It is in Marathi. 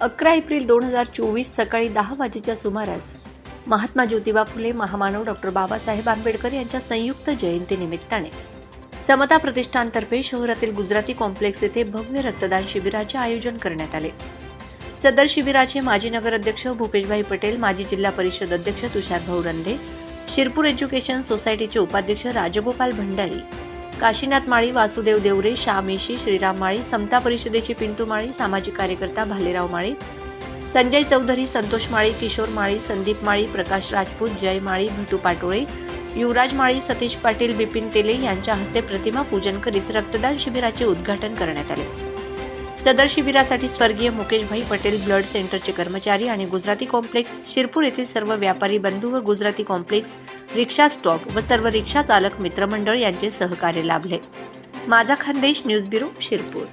अकरा एप्रिल दोन हजार चोवीस सकाळी दहा वाजेच्या सुमारास महात्मा ज्योतिबा फुले महामानव डॉक्टर बाबासाहेब आंबेडकर यांच्या संयुक्त जयंतीनिमित्ताने समता प्रतिष्ठानतर्फे शहरातील गुजराती कॉम्प्लेक्स येथे भव्य रक्तदान शिबिराचे आयोजन करण्यात आले. सदर शिबिराचे माजी नगराध्यक्ष भूपेशभाई पटेल माजी जिल्हा परिषद अध्यक्ष तुषारभाऊ रंधे शिरपूर एज्युकेशन सोसायटीचे उपाध्यक्ष राजगोपाल भंडारी काशीनाथ माळी वासुदेव देवरे श्यामेशी श्रीराम माळी समता परिषदेचे पिंटू माळी सामाजिक कार्यकर्ता भालेराव माळी संजय चौधरी संतोष माळी किशोर माळी संदीप माळी प्रकाश राजपूत जय माळी भटू पाटोळे युवराज माळी सतीश पाटील बिपिन टेले यांच्या हस्ते प्रतिमा पूजन करीत रक्तदान शिबिराचे उद्घाटन करण्यात आले. सदर शिबिरासाठी स्वर्गीय मुकेशभाई पटेल ब्लड सेंटरचे कर्मचारी आणि गुजराती कॉम्प्लेक्स शिरपूर येथील सर्व व्यापारी बंधू व गुजराती कॉम्प्लेक्स रिक्षा स्टॉप व सर्व रिक्षा चालक मित्रमंडळ यांचे सहकार्य लाभले. माझा खानदेश न्यूज ब्युरो शिरपूर.